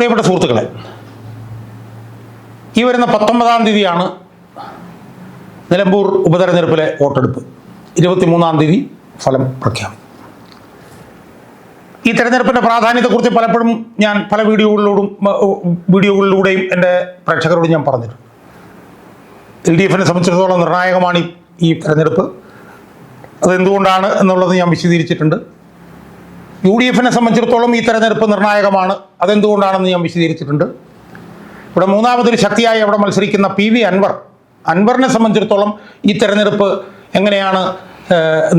പ്രിയപ്പെട്ട സുഹൃത്തുക്കളെ ഈ വരുന്ന പത്തൊമ്പതാം തീയതിയാണ് നിലമ്പൂർ ഉപതെരഞ്ഞെടുപ്പിലെ വോട്ടെടുപ്പ്. ഇരുപത്തിമൂന്നാം തീയതി ഫലം പ്രഖ്യാപിക്കും. ഈ തെരഞ്ഞെടുപ്പിന്റെ പ്രാധാന്യത്തെക്കുറിച്ച് പലപ്പോഴും ഞാൻ പല വീഡിയോകളിലൂടും വീഡിയോകളിലൂടെയും എന്റെ പ്രേക്ഷകരോട് ഞാൻ പറഞ്ഞിട്ടുണ്ട്. എൽ ഡി എഫിനെ സംബന്ധിച്ചിടത്തോളം നിർണായകമാണ് ഈ- തെരഞ്ഞെടുപ്പ്. അതെന്തുകൊണ്ടാണ് എന്നുള്ളത് ഞാൻ വിശദീകരിച്ചിട്ടുണ്ട്. യു ഡി എഫിനെ സംബന്ധിച്ചിടത്തോളം ഈ തെരഞ്ഞെടുപ്പ് നിർണായകമാണ്. അതെന്തുകൊണ്ടാണെന്ന് ഞാൻ വിശദീകരിച്ചിട്ടുണ്ട്. ഇവിടെ മൂന്നാമതൊരു ശക്തിയായി അവിടെ മത്സരിക്കുന്ന പി വി അൻവർ. അൻവറിനെ സംബന്ധിച്ചിടത്തോളം ഈ തെരഞ്ഞെടുപ്പ് എങ്ങനെയാണ്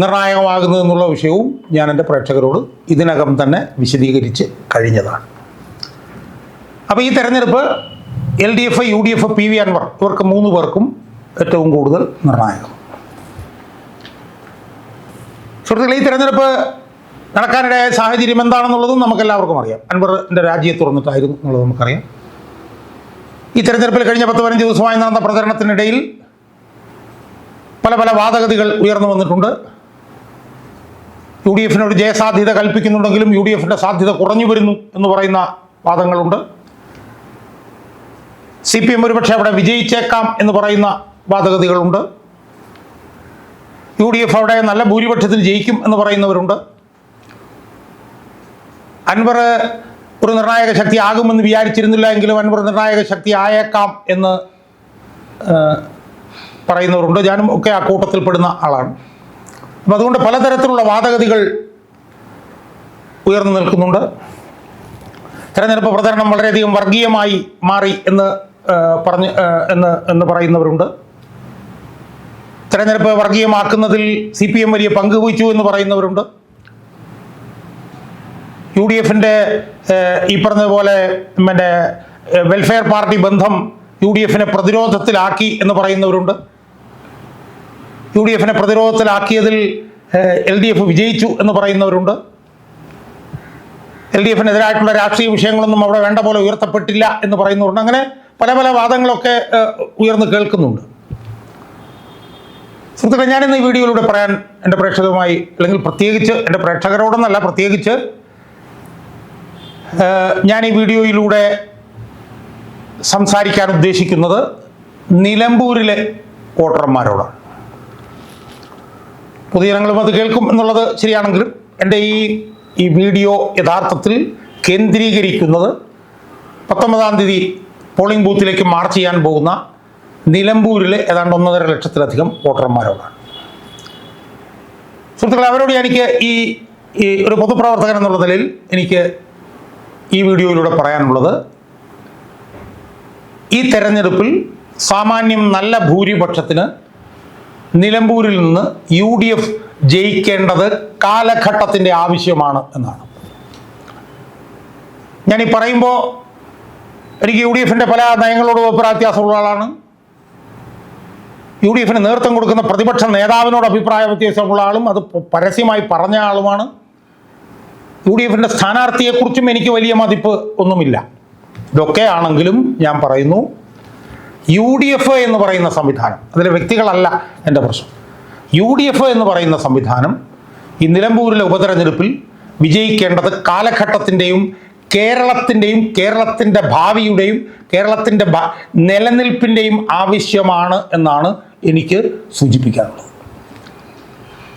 നിർണായകമാകുന്നതെന്നുള്ള വിഷയവും ഞാൻ എന്റെ പ്രേക്ഷകരോട് ഇതിനകം തന്നെ വിശദീകരിച്ച് കഴിഞ്ഞതാണ്. അപ്പോൾ ഈ തെരഞ്ഞെടുപ്പ് L D F U D F P V Anvar ഇവർക്ക് മൂന്ന് പേർക്കും ഏറ്റവും കൂടുതൽ നിർണായകം. സുഹൃത്തുക്കളെ ഈ തെരഞ്ഞെടുപ്പ് നടക്കാനിടയായ സാഹചര്യം എന്താണെന്നുള്ളതും നമുക്കെല്ലാവർക്കും അറിയാം. അൻവറിന്റെ രാജ്യത്ത് തുറന്നിട്ടായിരുന്നു എന്നുള്ളത് നമുക്കറിയാം. ഈ തെരഞ്ഞെടുപ്പിൽ കഴിഞ്ഞ പത്ത് പതിനഞ്ച് ദിവസമായി നടന്ന പ്രചരണത്തിനിടയിൽ പല പല വാദഗതികൾ ഉയർന്നു വന്നിട്ടുണ്ട്. യു ഡി എഫിനോട് ജയസാധ്യത കൽപ്പിക്കുന്നുണ്ടെങ്കിലും യു ഡി എഫിന്റെ സാധ്യത കുറഞ്ഞു വരുന്നു എന്ന് പറയുന്ന വാദങ്ങളുണ്ട്. സി പി എം ഒരുപക്ഷെ അവിടെ വിജയിച്ചേക്കാം എന്ന് പറയുന്ന വാദഗതികളുണ്ട്. യു ഡി എഫ് അവിടെ നല്ല ഭൂരിപക്ഷത്തിൽ ജയിക്കും എന്ന് പറയുന്നവരുണ്ട്. അൻവർ ഒരു നിർണായക ശക്തി ആകുമെന്ന് വിചാരിച്ചിരുന്നില്ല എങ്കിലും അൻവർ നിർണായക ശക്തി ആയേക്കാം എന്ന് പറയുന്നവരുണ്ട്. ഞാനും ഒക്കെ ആ കൂട്ടത്തിൽപ്പെടുന്ന ആളാണ്. അപ്പം അതുകൊണ്ട് പലതരത്തിലുള്ള വാദഗതികൾ ഉയർന്നു നിൽക്കുന്നുണ്ട്. തെരഞ്ഞെടുപ്പ് പ്രചരണം വളരെയധികം വർഗീയമായി മാറി എന്ന് പറഞ്ഞ് എന്ന് എന്ന് പറയുന്നവരുണ്ട്. തെരഞ്ഞെടുപ്പ് വർഗീയമാക്കുന്നതിൽ സി പി എം വലിയ പങ്ക് വഹിച്ചു എന്ന് പറയുന്നവരുണ്ട്. യു ഡി എഫിന്റെ ഈ പറഞ്ഞതുപോലെ മറ്റേ വെൽഫെയർ പാർട്ടി ബന്ധം യു ഡി എഫിനെ പ്രതിരോധത്തിലാക്കി എന്ന് പറയുന്നവരുണ്ട്. യു ഡി എഫിനെ പ്രതിരോധത്തിലാക്കിയതിൽ എൽ ഡി എഫ് വിജയിച്ചു എന്ന് പറയുന്നവരുണ്ട്. എൽ ഡി എഫിനെതിരായിട്ടുള്ള രാഷ്ട്രീയ വിഷയങ്ങളൊന്നും അവിടെ വേണ്ട പോലെ ഉയർത്തപ്പെട്ടില്ല എന്ന് പറയുന്നവരുണ്ട്. അങ്ങനെ പല പല വാദങ്ങളൊക്കെ ഉയർന്നു കേൾക്കുന്നുണ്ട്. സുഹൃത്തുക്കളെ ഞാനിന്ന് ഈ വീഡിയോയിലൂടെ പറയാൻ എന്റെ പ്രേക്ഷകരുമായി അല്ലെങ്കിൽ പ്രത്യേകിച്ച് എന്റെ പ്രേക്ഷകരോടെന്നല്ല പ്രത്യേകിച്ച് ഞാൻ ഈ വീഡിയോയിലൂടെ സംസാരിക്കാൻ ഉദ്ദേശിക്കുന്നത് നിലമ്പൂരിലെ വോട്ടർമാരോടാണ് പൊതുജനങ്ങളും അത് കേൾക്കും എന്നുള്ളത് ശരിയാണെങ്കിലും എന്റെ ഈ ഈ വീഡിയോ യഥാർത്ഥത്തിൽ കേന്ദ്രീകരിക്കുന്നത് പത്തൊമ്പതാം തീയതി പോളിംഗ് ബൂത്തിലേക്ക് മാർച്ച് ചെയ്യാൻ പോകുന്ന നിലമ്പൂരിലെ ഏതാണ്ട് ഒന്നര ലക്ഷത്തിലധികം വോട്ടർമാരോടാണ് സുഹൃത്തുക്കളെ അവരോട് എനിക്ക് ഈ ഒരു പൊതുപ്രവർത്തകൻ എന്നുള്ള നിലയിൽ എനിക്ക് ഈ വീഡിയോയിലൂടെ പറയാനുള്ളത് ഈ തെരഞ്ഞെടുപ്പിൽ സാമാന്യം നല്ല ഭൂരിപക്ഷത്തിന് നിലമ്പൂരിൽ നിന്ന് യു ഡി എഫ് ജയിക്കേണ്ടത് കാലഘട്ടത്തിന്റെ ആവശ്യമാണ് എന്നാണ്. ഞാൻ ഞാനീ പറയുമ്പോൾ എനിക്ക് യു ഡി എഫിന്റെ പല നയങ്ങളോടും അഭിപ്രായത്യാസമുള്ള ആളാണ്. യു ഡി എഫിന് നേതൃത്വം കൊടുക്കുന്ന പ്രതിപക്ഷ നേതാവിനോട് അഭിപ്രായ വ്യത്യാസമുള്ള ആളും അത് പരസ്യമായി പറഞ്ഞ ആളുമാണ്. യു ഡി എഫിന്റെ സ്ഥാനാർത്ഥിയെക്കുറിച്ചും എനിക്ക് വലിയ മതിപ്പ് ഒന്നുമില്ല. ഇതൊക്കെ ആണെങ്കിലും ഞാൻ പറയുന്നു. യു ഡി എഫ് എന്ന് പറയുന്ന സംവിധാനം അതിലെ വ്യക്തികളല്ല എന്റെ പ്രശ്നം. യു ഡി എഫ് എന്ന് പറയുന്ന സംവിധാനം ഈ നിലമ്പൂരിലെ ഉപതെരഞ്ഞെടുപ്പിൽ വിജയിക്കേണ്ടത് കാലഘട്ടത്തിന്റെയും കേരളത്തിന്റെയും കേരളത്തിന്റെ ഭാവിയുടെയും കേരളത്തിന്റെ നിലനിൽപ്പിന്റെയും ആവശ്യമാണ് എന്നാണ് എനിക്ക് സൂചിപ്പിക്കാനുള്ളത്.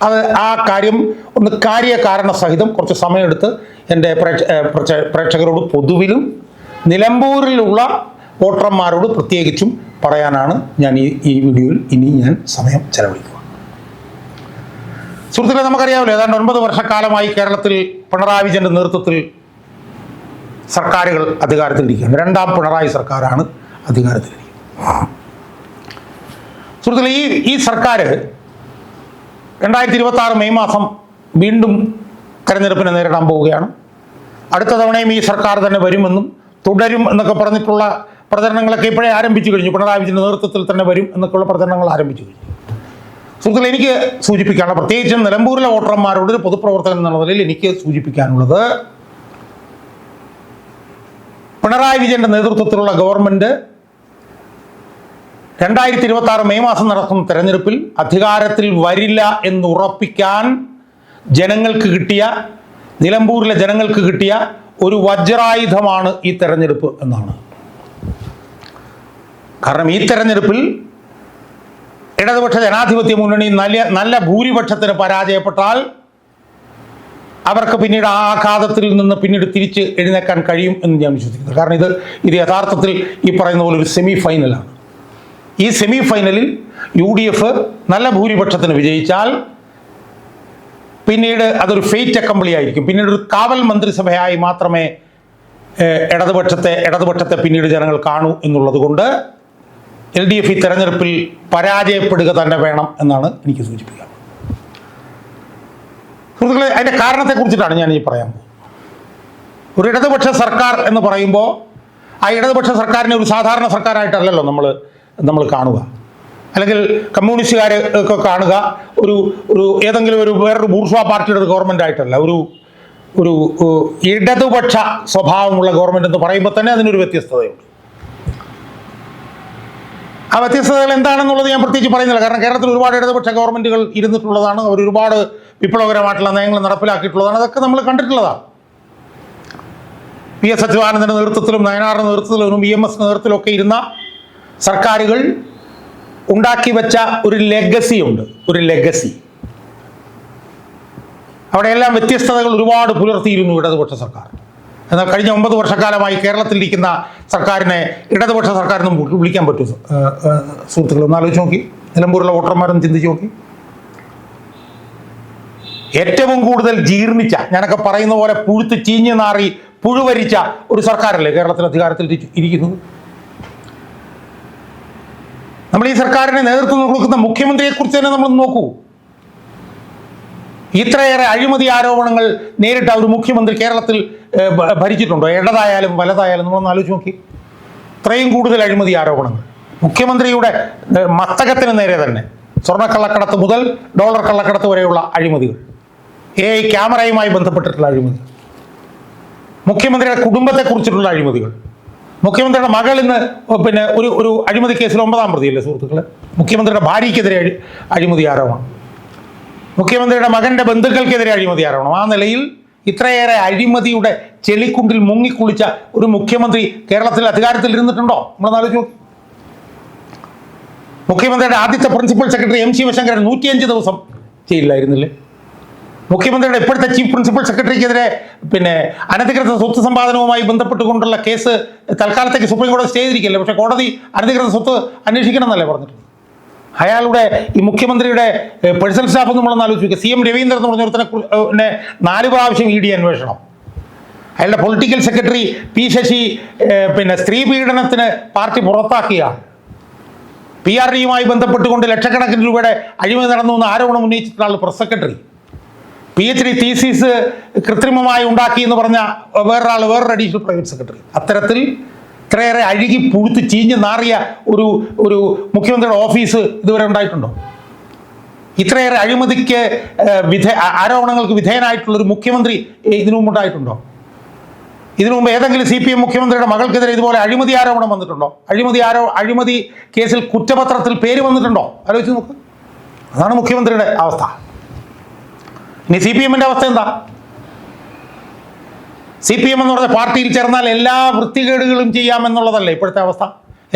അത് ആ കാര്യം ഒന്ന് കാര്യ കാരണ സഹിതം കുറച്ച് സമയമെടുത്ത് എന്റെ പ്രേക്ഷ പ്രേക്ഷ- പ്രേക്ഷകരോട് പൊതുവിലും നിലമ്പൂരിലുള്ള വോട്ടർമാരോട് പ്രത്യേകിച്ചും പറയാനാണ് ഞാൻ ഈ ഈ വീഡിയോയിൽ ഇനി ഞാൻ സമയം ചെലവഴിക്കുക. സുഹൃത്തുക്കളെ നമുക്കറിയാമല്ലോ ഏതാണ്ട് ഒൻപത് വർഷക്കാലമായി കേരളത്തിൽ പിണറായി വിജയന്റെ നേതൃത്വത്തിൽ സർക്കാരുകൾ അധികാരത്തിലിരിക്കുകയാണ്. രണ്ടാം പിണറായി സർക്കാരാണ് അധികാരത്തിലിരിക്കുന്നത്. സുഹൃത്തുക്കളെ ഈ ഈ സർക്കാർ രണ്ടായിരത്തി ഇരുപത്തി ആറ് മെയ് മാസം വീണ്ടും തെരഞ്ഞെടുപ്പിനെ നേരിടാൻ പോവുകയാണ്. അടുത്ത തവണയും ഈ സർക്കാർ തന്നെ വരുമെന്നും തുടരും എന്നൊക്കെ പറഞ്ഞിട്ടുള്ള പ്രചരണങ്ങളൊക്കെ ഇപ്പോഴേ ആരംഭിച്ചു കഴിഞ്ഞു. പിണറായി വിജയന്റെ നേതൃത്വത്തിൽ തന്നെ വരും എന്നൊക്കെയുള്ള പ്രചരണങ്ങൾ ആരംഭിച്ചു കഴിഞ്ഞു. സുഹൃത്തുക്കളെ എനിക്ക് സൂചിപ്പിക്കാനുള്ള പ്രത്യേകിച്ചും നിലമ്പൂരിലെ വോട്ടർമാരോട് ഒരു പൊതുപ്രവർത്തകൻ എന്നുള്ള നിലയിൽ എനിക്ക് സൂചിപ്പിക്കാനുള്ളത് പിണറായി വിജയന്റെ നേതൃത്വത്തിലുള്ള ഗവൺമെന്റ് രണ്ടായിരത്തി ഇരുപത്തി ആറ് മെയ് മാസം നടക്കുന്ന തെരഞ്ഞെടുപ്പിൽ അധികാരത്തിൽ വരില്ല എന്ന് ഉറപ്പിക്കാൻ ജനങ്ങൾക്ക് കിട്ടിയ നിലമ്പൂരിലെ ജനങ്ങൾക്ക് കിട്ടിയ ഒരു വജ്രായുധമാണ് ഈ തെരഞ്ഞെടുപ്പ് എന്നാണ്. കാരണം ഈ തെരഞ്ഞെടുപ്പിൽ ഇടതുപക്ഷ ജനാധിപത്യ മുന്നണി നല്ല നല്ല ഭൂരിപക്ഷത്തിന് പരാജയപ്പെട്ടാൽ അവർക്ക് പിന്നീട് ആ ആഘാതത്തിൽ നിന്ന് പിന്നീട് തിരിച്ച് എഴുന്നേക്കാൻ കഴിയും എന്ന് ഞാൻ വിശ്വസിക്കുന്നു. കാരണം ഇത് ഇത് യഥാർത്ഥത്തിൽ ഈ പറയുന്ന പോലെ ഒരു സെമി ഫൈനലാണ് ഈ സെമി ഫൈനലിൽ യു ഡി എഫ് നല്ല ഭൂരിപക്ഷത്തിന് വിജയിച്ചാൽ പിന്നീട് അതൊരു ഫെയ്റ്റ് അക്കംപ്ലി ആയിരിക്കും പിന്നീട് ഒരു കാവൽ മന്ത്രിസഭയായി മാത്രമേ ഇടതുപക്ഷത്തെ ഇടതുപക്ഷത്തെ പിന്നീട് ജനങ്ങൾ കാണൂ എന്നുള്ളത് കൊണ്ട് എൽ ഡി എഫ് ഈ തെരഞ്ഞെടുപ്പിൽ പരാജയപ്പെടുക തന്നെ വേണം എന്നാണ് എനിക്ക് സൂചിപ്പിക്കുക. സുഹൃത്തുക്കളെ അതിന്റെ കാരണത്തെക്കുറിച്ചിട്ടാണ് ഞാൻ ഈ പറയാൻ പോകുന്നത്. ഒരു ഇടതുപക്ഷ സർക്കാർ എന്ന് പറയുമ്പോൾ ആ ഇടതുപക്ഷ സർക്കാരിനെ ഒരു സാധാരണ സർക്കാരായിട്ടല്ലല്ലോ നമ്മൾ നമ്മൾ കാണുക. അല്ലെങ്കിൽ കമ്മ്യൂണിസ്റ്റുകാരെ ഒക്കെ കാണുക. ഒരു ഒരു ഏതെങ്കിലും ഒരു വേറൊരു ബൂർഷ്വാ പാർട്ടിയുടെ ഒരു ഗവൺമെന്റ് ആയിട്ടല്ല ഒരു ഒരു ഇടതുപക്ഷ സ്വഭാവമുള്ള ഗവൺമെന്റ് എന്ന് പറയുമ്പോൾ തന്നെ അതിനൊരു വ്യത്യസ്തതയുണ്ട്. ആ വ്യത്യസ്തതകൾ എന്താണെന്നുള്ളത് ഞാൻ പ്രത്യേകിച്ച് പറയുന്നില്ല. കാരണം കേരളത്തിൽ ഒരുപാട് ഇടതുപക്ഷ ഗവൺമെന്റുകൾ ഇരുന്നിട്ടുള്ളതാണ്. അവർ ഒരുപാട് വിപ്ലവകരമായിട്ടുള്ള നയങ്ങൾ നടപ്പിലാക്കിയിട്ടുള്ളതാണ്. അതൊക്കെ നമ്മൾ കണ്ടിട്ടുള്ളതാണ്. പി എസ് സച്ചിദാനന്ദന്റെ നേതൃത്വത്തിലും നയനാറിന്റെ നേതൃത്വത്തിലും ബി എം എസ് നേതൃത്വത്തിലും ഒക്കെ ഇരുന്ന സർക്കാരുകൾ ഉണ്ടാക്കി വെച്ച ഒരു ലെഗസി ഉണ്ട് ഒരു ലെഗസി. അവിടെയെല്ലാം വ്യത്യസ്തതകൾ ഒരുപാട് പുലർത്തിയിരുന്നു ഇടതുപക്ഷ സർക്കാർ. എന്നാൽ കഴിഞ്ഞ ഒമ്പത് വർഷക്കാലമായി കേരളത്തിലിരിക്കുന്ന സർക്കാരിനെ ഇടതുപക്ഷ സർക്കാരെന്ന് വിളിക്കാൻ പറ്റും സുഹൃത്തുക്കൾ ഒന്ന് ആലോചിച്ച് നോക്കി. നിലമ്പൂരിലെ വോട്ടർമാരൊന്ന് ചിന്തിച്ച് നോക്കി. ഏറ്റവും കൂടുതൽ ജീർണിച്ച ഞാനൊക്കെ പറയുന്ന പോലെ പുഴുത്ത് ചീഞ്ഞു നാറി പുഴുവരിച്ച ഒരു സർക്കാരല്ലേ കേരളത്തിൽ അധികാരത്തിൽ ഇരി- ഇരിക്കുന്നത്? നമ്മൾ ഈ സർക്കാരിനെ നേതൃത്വം കൊടുക്കുന്ന മുഖ്യമന്ത്രിയെക്കുറിച്ച് തന്നെ നമ്മൾ നോക്കൂ. ഇത്രയേറെ അഴിമതി ആരോപണങ്ങൾ നേരിട്ട ഒരു മുഖ്യമന്ത്രി കേരളത്തിൽ ഭരിച്ചിട്ടുണ്ടോ? ഇടതായാലും വലതായാലും നമ്മളൊന്ന് ആലോചിച്ച് നോക്കി. ഇത്രയും കൂടുതൽ അഴിമതി ആരോപണങ്ങൾ. മുഖ്യമന്ത്രിയുടെ മസ്തകത്തിന് നേരെ തന്നെ സ്വർണക്കള്ളക്കടത്ത് മുതൽ ഡോളർ കള്ളക്കടത്ത് വരെയുള്ള അഴിമതികൾ. എ ഐ ക്യാമറയുമായി ബന്ധപ്പെട്ടിട്ടുള്ള അഴിമതി മുഖ്യമന്ത്രിയുടെ കുടുംബത്തെ കുടുംബത്തെക്കുറിച്ചിട്ടുള്ള അഴിമതികൾ. മുഖ്യമന്ത്രിയുടെ മകൾ ഇന്ന് പിന്നെ ഒരു ഒരു അഴിമതി കേസിൽ ഒമ്പതാം പ്രതിയല്ലേ സുഹൃത്തുക്കളെ? മുഖ്യമന്ത്രിയുടെ ഭാര്യയ്ക്കെതിരെ അഴി- അഴിമതി ആരോപണം. മുഖ്യമന്ത്രിയുടെ മകന്റെ ബന്ധുക്കൾക്കെതിരെ അഴിമതി ആരോപണം. ആ നിലയിൽ ഇത്രയേറെ അഴിമതിയുടെ ചെളിക്കുണ്ടിൽ മുങ്ങിക്കുളിച്ച ഒരു മുഖ്യമന്ത്രി കേരളത്തിൽ അധികാരത്തിൽ ഇരുന്നിട്ടുണ്ടോ? നോക്ക്. മുഖ്യമന്ത്രിയുടെ ആദ്യത്തെ പ്രിൻസിപ്പൽ സെക്രട്ടറി എം ശിവശങ്കരൻ നൂറ്റിയഞ്ച് ദിവസം ജയിലിലായിരുന്നില്ലേ? മുഖ്യമന്ത്രിയുടെ ഇപ്പോഴത്തെ ചീഫ് പ്രിൻസിപ്പൽ സെക്രട്ടറിക്കെതിരെ പിന്നെ അനധികൃത സ്വത്ത് സമ്പാദനവുമായി ബന്ധപ്പെട്ടുകൊണ്ടുള്ള കേസ് തൽക്കാലത്തേക്ക് സുപ്രീം കോടതി സ്റ്റേ ചെയ്തിരിക്കില്ല പക്ഷേ കോടതി അനധികൃത സ്വത്ത് അന്വേഷിക്കണം എന്നല്ലേ പറഞ്ഞിട്ടുണ്ട് അയാളുടെ ഈ മുഖ്യമന്ത്രിയുടെ പേഴ്സണൽ സ്റ്റാഫ് നമ്മളൊന്ന് ആലോചിക്കുക സി എം രവീന്ദ്രൻ എന്ന് പറഞ്ഞ ഒരുത്തനെ കു- ഏഹ്, നെ നാല് പ്രാവശ്യം ഇ ഡി അന്വേഷണം. അയാളുടെ പൊളിറ്റിക്കൽ സെക്രട്ടറി പി ശശി പിന്നെ സ്ത്രീ പീഡനത്തിന് പാർട്ടി പുറത്താക്കിയ പി ആർ ഡിയുമായി ബന്ധപ്പെട്ടുകൊണ്ട് ലക്ഷക്കണക്കിന് രൂപയുടെ അഴിമതി നടന്നു എന്ന് ആരോപണം ഉന്നയിച്ചിട്ടുള്ള press secretary. P H D thesis കൃത്രിമമായി ഉണ്ടാക്കി എന്ന് പറഞ്ഞ വേറൊരാൾ വേറൊരു അഡീഷണൽ പ്രൈവറ്റ് സെക്രട്ടറി അത്തരത്തിൽ ഇത്രയേറെ അഴുകി പുഴുത്ത് ചീഞ്ഞ് നാറിയ ഒരു ഒരു മുഖ്യമന്ത്രിയുടെ ഓഫീസ് ഇതുവരെ ഉണ്ടായിട്ടുണ്ടോ? ഇത്രയേറെ അഴിമതിക്ക് വിധ ആരോപണങ്ങൾക്ക് വിധേയനായിട്ടുള്ളൊരു മുഖ്യമന്ത്രി ഇതിനു മുമ്പ് ഉണ്ടായിട്ടുണ്ടോ? ഇതിനു മുമ്പ് ഏതെങ്കിലും സി പി എം മുഖ്യമന്ത്രിയുടെ മകൾക്കെതിരെ ഇതുപോലെ അഴിമതി ആരോപണം വന്നിട്ടുണ്ടോ? അഴിമതി ആരോ അഴിമതി കേസിൽ കുറ്റപത്രത്തിൽ പേര് വന്നിട്ടുണ്ടോ? ആലോചിച്ച് നോക്ക്. അതാണ് മുഖ്യമന്ത്രിയുടെ അവസ്ഥ. ഇനി സി പി എമ്മിന്റെ അവസ്ഥ എന്താ? സി പി എം എന്ന് പറഞ്ഞ പാർട്ടിയിൽ ചേർന്നാൽ എല്ലാ വൃത്തികേടുകളും ചെയ്യാമെന്നുള്ളതല്ലേ ഇപ്പോഴത്തെ അവസ്ഥ?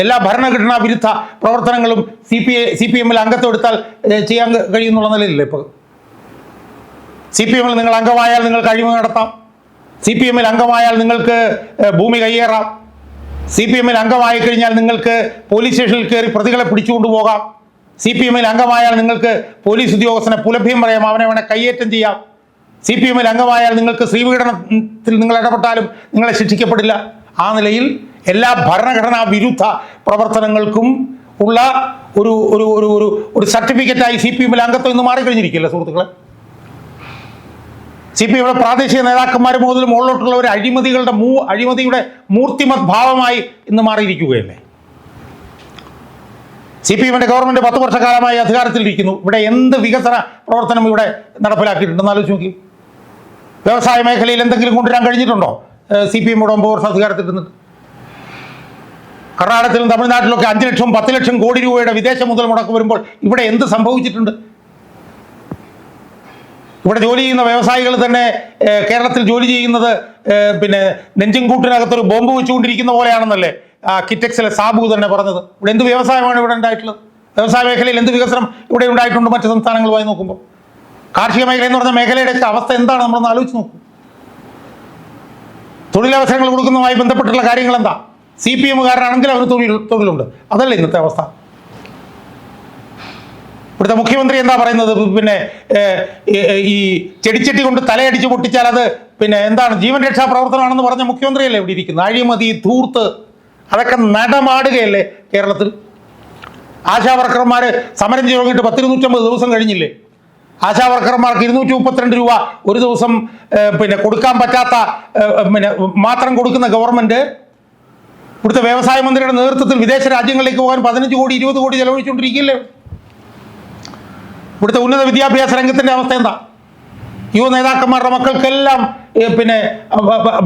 എല്ലാ ഭരണഘടനാ വിരുദ്ധ പ്രവർത്തനങ്ങളും സി പി സി പി എമ്മിൽ അംഗത്വം എടുത്താൽ ചെയ്യാൻ കഴിയും കഴിയുന്നുള്ള നിലയിലല്ലേ ഇപ്പോൾ സി പി എമ്മിൽ നിങ്ങൾ അംഗമായാൽ നിങ്ങൾ കഴിവ് നടത്താം. സി പി എമ്മിൽ അംഗമായാൽ നിങ്ങൾക്ക് ഭൂമി കയ്യേറാം. സി പി എമ്മിൽ അംഗമായി കഴിഞ്ഞാൽ നിങ്ങൾക്ക് പോലീസ് സ്റ്റേഷനിൽ കയറി പ്രതികളെ പിടിച്ചുകൊണ്ടു പോകാം സി പി എമ്മിൽ അംഗമായാൽ നിങ്ങൾക്ക് പോലീസ് ഉദ്യോഗസ്ഥനെ പുലഭ്യം പറയാം. അവനെ വേണേൽ കയ്യേറ്റം ചെയ്യാം. സി പി എമ്മിൽ അംഗമായാൽ നിങ്ങൾക്ക് സ്ത്രീപീഡനത്തിൽ നിങ്ങൾ ഇടപെട്ടാലും നിങ്ങളെ ശിക്ഷിക്കപ്പെടില്ല. ആ നിലയിൽ എല്ലാ ഭരണഘടനാ വിരുദ്ധ പ്രവർത്തനങ്ങൾക്കും ഉള്ള ഒരു ഒരു ഒരു ഒരു ഒരു സർട്ടിഫിക്കറ്റായി സി പി എമ്മിൽ അംഗത്വം ഇന്ന് മാറിക്കഴിഞ്ഞിരിക്കില്ല സുഹൃത്തുക്കളെ? സി പി എമ്മിലെ പ്രാദേശിക നേതാക്കന്മാർ മുതൽ മുകളിലോട്ടുള്ള ഒരു അഴിമതികളുടെ മൂ അഴിമതിയുടെ മൂർത്തിമത് ഭാവമായി ഇന്ന് മാറിയിരിക്കുകയല്ലേ? സി പി എമ്മിന്റെ ഗവൺമെന്റ് പത്ത് വർഷക്കാലമായി അധികാരത്തിലിരിക്കുന്നു. ഇവിടെ എന്ത് വികസന പ്രവർത്തനം ഇവിടെ നടപ്പിലാക്കിയിട്ടുണ്ടെന്ന് ആലോചിച്ച് നോക്കി വ്യവസായ മേഖലയിൽ എന്തെങ്കിലും കൊണ്ടുവരാൻ കഴിഞ്ഞിട്ടുണ്ടോ? സി പി എമ്മോട് ഒമ്പത് വർഷം അധികാരത്തിൽ നിന്നിട്ട് കർണാടകത്തിലും തമിഴ്നാട്ടിലൊക്കെ അഞ്ച് ലക്ഷം പത്ത് ലക്ഷം കോടി രൂപയുടെ വിദേശ മുതൽ മുടക്ക് വരുമ്പോൾ ഇവിടെ എന്ത് സംഭവിച്ചിട്ടുണ്ട്? ഇവിടെ ജോലി ചെയ്യുന്ന വ്യവസായികൾ തന്നെ കേരളത്തിൽ ജോലി ചെയ്യുന്നത് പിന്നെ പിന്നെ നെഞ്ചുംകൂട്ടിനകത്തൊരു ബോംബ് വെച്ചുകൊണ്ടിരിക്കുന്ന പോലെയാണെന്നല്ലേ? കിറ്റക്സിലെ സാബു തന്നെ പറഞ്ഞത്. ഇവിടെ എന്ത് വ്യവസായമാണ് ഇവിടെ ഉണ്ടായിട്ടുള്ളത്? വ്യവസായ മേഖലയിൽ എന്ത് വികസനം ഇവിടെ ഉണ്ടായിട്ടുണ്ട് മറ്റു സംസ്ഥാനങ്ങളുമായി നോക്കുമ്പോൾ? കാർഷിക മേഖല എന്ന് പറഞ്ഞ മേഖലയുടെയൊക്കെ അവസ്ഥ എന്താണ് നമ്മളൊന്ന് ആലോചിച്ച് നോക്കും. തൊഴിലവസരങ്ങൾ കൊടുക്കുന്നതുമായി ബന്ധപ്പെട്ടുള്ള കാര്യങ്ങൾ എന്താ? സി പി എമ്മുകാരനാണെങ്കിൽ അവന് തൊഴിൽ തൊഴിലുണ്ട്. അതല്ല ഇന്നത്തെ അവസ്ഥ? ഇവിടുത്തെ മുഖ്യമന്ത്രി എന്താ പറയുന്നത്? പിന്നെ ഈ- ചെടിച്ചെട്ടി കൊണ്ട് തലയടിച്ച് പൊട്ടിച്ചാൽ അത് പിന്നെ എന്താണ്? ജീവൻ രക്ഷാ പ്രവർത്തനമാണെന്ന് പറഞ്ഞ മുഖ്യമന്ത്രിയല്ലേ ഇവിടെ ഇരിക്കുന്നത്? അഴിമതി ധൂർത്ത് അതൊക്കെ നടമാടുകയല്ലേ കേരളത്തിൽ? ആശാവർക്കർമാർ സമരം ചെയ്ത് പത്തിരുന്നൂറ്റമ്പത് ദിവസം കഴിഞ്ഞില്ലേ? ആശാവർക്കർമാർക്ക് ഇരുന്നൂറ്റി മുപ്പത്തിരണ്ട് രൂപ ഒരു ദിവസം പിന്നെ കൊടുക്കാൻ പറ്റാത്ത പിന്നെ മാത്രം കൊടുക്കുന്ന ഗവൺമെന്റ് ഇവിടുത്തെ വ്യവസായ മന്ത്രിയുടെ നേതൃത്വത്തിൽ വിദേശ രാജ്യങ്ങളിലേക്ക് പോകാൻ പതിനഞ്ച് കോടി ഇരുപത് കോടി ചെലവഴിച്ചുകൊണ്ടിരിക്കില്ലേ ഇവിടുത്തെ ഉന്നത വിദ്യാഭ്യാസ രംഗത്തിന്റെ അവസ്ഥ എന്താ? യുവ നേതാക്കന്മാരുടെ മക്കൾക്കെല്ലാം പിന്നെ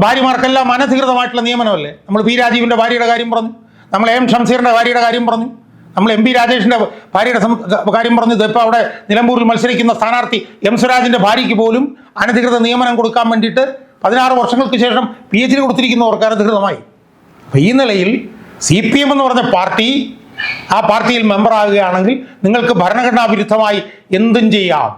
ഭാര്യമാർക്കെല്ലാം അനധികൃതമായിട്ടുള്ള നിയമനമല്ലേ? നമ്മൾ പി രാജീവിന്റെ ഭാര്യയുടെ കാര്യം പറഞ്ഞു. നമ്മൾ എം ഷംസീറിന്റെ ഭാര്യയുടെ കാര്യം പറഞ്ഞു. നമ്മൾ എം പി രാജേഷിന്റെ ഭാര്യയുടെ കാര്യം പറഞ്ഞു ഇപ്പോൾ അവിടെ നിലമ്പൂരിൽ മത്സരിക്കുന്ന സ്ഥാനാർത്ഥി എം സ്വരാജിന്റെ ഭാര്യയ്ക്ക് പോലും അനധികൃത നിയമനം കൊടുക്കാൻ വേണ്ടിയിട്ട് പതിനാറ് വർഷങ്ങൾക്ക് ശേഷം പി എച്ച് ഡി കൊടുത്തിരിക്കുന്നവർക്ക് അനധികൃതമായി. അപ്പോൾ ഈ നിലയിൽ സി പി എം എന്ന് പറഞ്ഞ പാർട്ടി ആ പാർട്ടിയിൽ മെമ്പറാകുകയാണെങ്കിൽ നിങ്ങൾക്ക് ഭരണഘടനാ വിരുദ്ധമായി എന്തും ചെയ്യാം.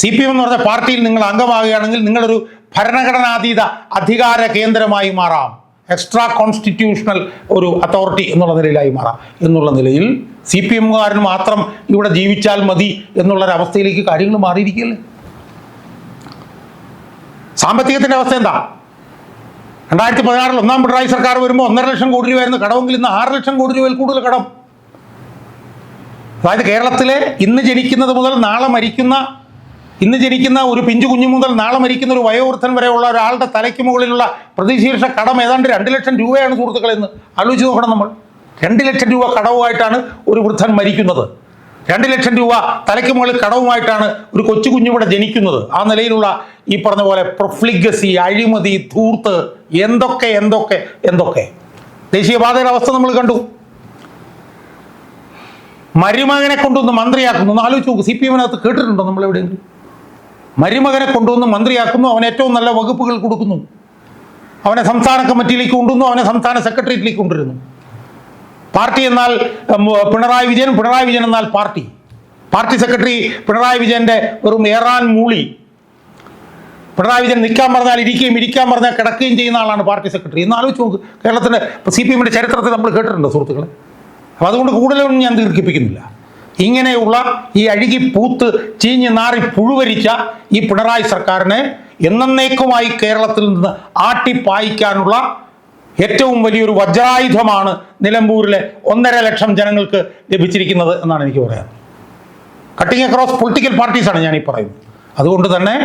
സി പി എം എന്ന് പറഞ്ഞ പാർട്ടിയിൽ നിങ്ങൾ അംഗമാകുകയാണെങ്കിൽ നിങ്ങളൊരു ഭരണഘടനാതീത അധികാര കേന്ദ്രമായി മാറാം. എക്സ്ട്രാ കോൺസ്റ്റിറ്റ്യൂഷണൽ ഒരു അതോറിറ്റി എന്നുള്ള നിലയിലായി മാറാം. എന്നുള്ള നിലയിൽ സി പി എമ്മുകാരന് മാത്രം ഇവിടെ ജീവിച്ചാൽ മതി എന്നുള്ളൊരവസ്ഥയിലേക്ക് കാര്യങ്ങൾ മാറിയിരിക്കുകയല്ലേ? സാമ്പത്തികത്തിന്റെ അവസ്ഥ എന്താ? രണ്ടായിരത്തി പതിനാറിൽ ഒന്നാം പിണറായി സർക്കാർ വരുമ്പോൾ ഒന്നര ലക്ഷം കോടി രൂപയായിരുന്നു കടമെങ്കിൽ ഇന്ന് ആറ് ലക്ഷം കോടി രൂപയിൽ കൂടുതൽ കടം. അതായത് കേരളത്തിലെ ഇന്ന് ജനിക്കുന്നത് മുതൽ നാളെ മരിക്കുന്ന ഇന്ന് ജനിക്കുന്ന ഒരു പിഞ്ചു കുഞ്ഞു മുതൽ നാളെ മരിക്കുന്ന ഒരു വയോവൃദ്ധൻ വരെയുള്ള ഒരാളുടെ തലയ്ക്ക് മുകളിലുള്ള പ്രതിശീർഷ കടം ഏതാണ്ട് രണ്ട് ലക്ഷം രൂപയാണ് സുഹൃത്തുക്കളെന്ന് ആലോചിച്ച് നോക്കണം നമ്മൾ. രണ്ട് ലക്ഷം രൂപ കടവുമായിട്ടാണ് ഒരു വൃദ്ധൻ മരിക്കുന്നത്. രണ്ട് ലക്ഷം രൂപ തലയ്ക്ക് മുകളിൽ കടവുമായിട്ടാണ് ഒരു കൊച്ചു കുഞ്ഞിവിടെ ജനിക്കുന്നത്. ആ നിലയിലുള്ള ഈ പറഞ്ഞ പോലെ പ്രൊഫ്ലിഗസി അഴിമതി ധൂർത്ത് എന്തൊക്കെ എന്തൊക്കെ എന്തൊക്കെ? ദേശീയപാതയുടെ അവസ്ഥ നമ്മൾ കണ്ടു. മരുമകനെ കൊണ്ടുവന്ന് മന്ത്രിയാക്കുന്നു. ഒന്ന് ആലോചിച്ച് നോക്ക്. സി പി എമ്മിനകത്ത് കേട്ടിട്ടുണ്ടോ നമ്മൾ എവിടെയെങ്കിലും മരുമകനെ കൊണ്ടുവന്ന് മന്ത്രിയാക്കുന്നു അവന് ഏറ്റവും നല്ല വകുപ്പുകൾ കൊടുക്കുന്നു. അവനെ സംസ്ഥാന കമ്മിറ്റിയിലേക്ക് കൊണ്ടുവന്നു അവനെ സംസ്ഥാന സെക്രട്ടേറിയറ്റിലേക്ക് കൊണ്ടുവരുന്നു. പാർട്ടി എന്നാൽ പിണറായി വിജയൻ പിണറായി വിജയൻ എന്നാൽ പാർട്ടി. പാർട്ടി സെക്രട്ടറി പിണറായി വിജയന്റെ ഒരു മേറാൻ മൂളി. പിണറായി വിജയൻ നിൽക്കാൻ പറഞ്ഞാൽ ഇരിക്കുകയും ഇരിക്കാൻ പറഞ്ഞാൽ കിടക്കുകയും ചെയ്യുന്ന ആളാണ് പാർട്ടി സെക്രട്ടറി. എന്ന് ആലോചിച്ച് നോക്ക് കേരളത്തിന്റെ സി പി എമ്മിന്റെ ചരിത്രത്തെ നമ്മൾ കേട്ടിട്ടുണ്ടോ സുഹൃത്തുക്കളെ? അപ്പോൾ അതുകൊണ്ട് കൂടുതലൊന്നും ഞാൻ ദീർഘിപ്പിക്കുന്നില്ല. ഇങ്ങനെയുള്ള ഈ അഴുകി പൂത്ത് ചീഞ്ഞു നാറി പുഴുവരിച്ച ഈ പിണറായി സർക്കാരിനെ എന്നേക്കുമായി കേരളത്തിൽ നിന്ന് ആട്ടിപ്പായിക്കാനുള്ള ഏറ്റവും വലിയൊരു വജ്രായുധമാണ് നിലമ്പൂരിലെ ഒന്നര ലക്ഷം ജനങ്ങൾക്ക് ലഭിച്ചിരിക്കുന്നത് എന്നാണ് എനിക്ക് പറയാൻ. കട്ടിങ് അക്രോസ് പൊളിറ്റിക്കൽ പാർട്ടീസാണ് ഞാൻ ഈ പറയുന്നത്. അതുകൊണ്ട് തന്നെ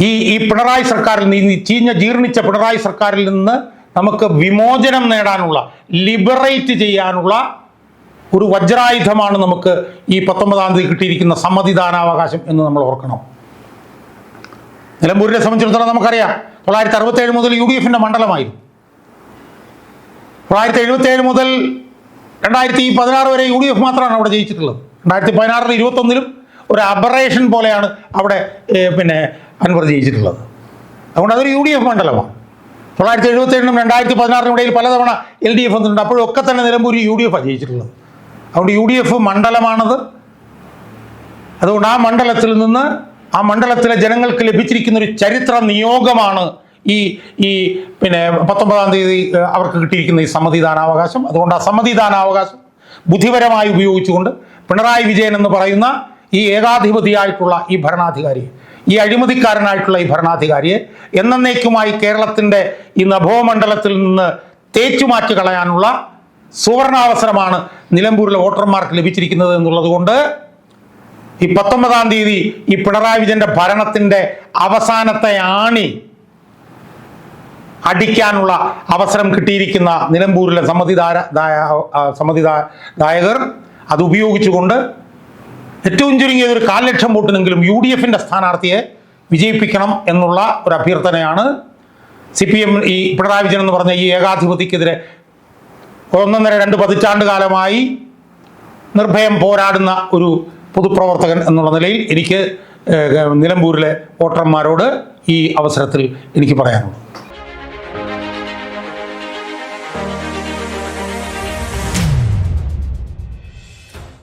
ഈ ഈ പിണറായി സർക്കാരിൽ നിന്ന് ഈ ചീഞ്ഞ ജീർണിച്ച പിണറായി സർക്കാരിൽ നിന്ന് നമുക്ക് വിമോചനം നേടാനുള്ള ലിബറേറ്റ് ചെയ്യാനുള്ള ഒരു വജ്രായുധമാണ് നമുക്ക് ഈ പത്തൊമ്പതാം തീയതി കിട്ടിയിരിക്കുന്ന സമ്മതിദാനാവകാശം എന്ന് നമ്മൾ ഓർക്കണം. നിലമ്പൂരിനെ സംബന്ധിച്ചിടത്തോളം നമുക്കറിയാം തൊള്ളായിരത്തി അറുപത്തേഴ് മുതൽ യു ഡി എഫിന്റെ മണ്ഡലമായിരുന്നു. തൊള്ളായിരത്തി എഴുപത്തേഴ് മുതൽ രണ്ടായിരത്തി പതിനാറ് വരെ യു ഡി എഫ് മാത്രമാണ് അവിടെ ജയിച്ചിട്ടുള്ളത്. രണ്ടായിരത്തി പതിനാറിൽ ഇരുപത്തൊന്നിലും ഒരു അബറേഷൻ പോലെയാണ് അവിടെ പിന്നെ അൻവർ ജയിച്ചിട്ടുള്ളത്. അതുകൊണ്ട് അതൊരു യു ഡി എഫ് മണ്ഡലമാണ്. തൊള്ളായിരത്തി എഴുപത്തേഴിനും രണ്ടായിരത്തി പതിനാറിനും ഇടയിൽ പലതവണ എൽ ഡി എഫ് വന്നിട്ടുണ്ട്. അപ്പോഴും ഒക്കെ തന്നെ നിലമ്പൂർ യു ഡി എഫ് ആണ് ജയിച്ചിട്ടുള്ളത്. അതുകൊണ്ട് യു ഡി എഫ് മണ്ഡലമാണത്. അതുകൊണ്ട് ആ മണ്ഡലത്തിൽ നിന്ന് ആ മണ്ഡലത്തിലെ ജനങ്ങൾക്ക് ലഭിച്ചിരിക്കുന്ന ഒരു ചരിത്ര നിയോഗമാണ് ഈ ഈ പിന്നെ പത്തൊമ്പതാം തീയതി അവർക്ക് കിട്ടിയിരിക്കുന്ന ഈ സമ്മതിദാനാവകാശം അതുകൊണ്ട് ആ സമ്മതിദാനാവകാശം ബുദ്ധിപരമായി ഉപയോഗിച്ചുകൊണ്ട് പിണറായി വിജയൻ എന്ന് പറയുന്ന ഈ ഏകാധിപതിയായിട്ടുള്ള ഈ ഭരണാധികാരിയെ ഈ അഴിമതിക്കാരനായിട്ടുള്ള ഈ ഭരണാധികാരിയെ എന്നേക്കുമായി കേരളത്തിന്റെ ഈ നഭോമണ്ഡലത്തിൽ നിന്ന് തേച്ചുമാറ്റി കളയാനുള്ള സുവർണാവസരമാണ് നിലമ്പൂരിലെ വോട്ടർമാർക്ക് ലഭിച്ചിരിക്കുന്നത് എന്നുള്ളത് കൊണ്ട് ഈ പത്തൊമ്പതാം തീയതി ഈ പിണറായി വിജയന്റെ ഭരണത്തിന്റെ അവസാനത്തെ ആണി അടിക്കാനുള്ള അവസരം കിട്ടിയിരിക്കുന്ന നിലമ്പൂരിലെ സമ്മതിദാര സമ്മതിദായകർ അത് ഉപയോഗിച്ചുകൊണ്ട് ഏറ്റവും ചുരുങ്ങിയത് ഒരു കാൽ ലക്ഷം വോട്ടിനെങ്കിലും യു ഡി എഫിന്റെ സ്ഥാനാർത്ഥിയെ വിജയിപ്പിക്കണം എന്നുള്ള ഒരു അഭ്യർത്ഥനയാണ് സി പി എം ഈ പിണറായി വിജയൻ എന്ന് പറഞ്ഞ ഈ ഏകാധിപതിക്കെതിരെ ഒന്നൊന്നര രണ്ട് പതിറ്റാണ്ട് കാലമായി നിർഭയം പോരാടുന്ന ഒരു പൊതുപ്രവർത്തകൻ എന്നുള്ള നിലയിൽ എനിക്ക് നിലമ്പൂരിലെ വോട്ടർമാരോട് ഈ അവസരത്തിൽ എനിക്ക് പറയാനുള്ളത്.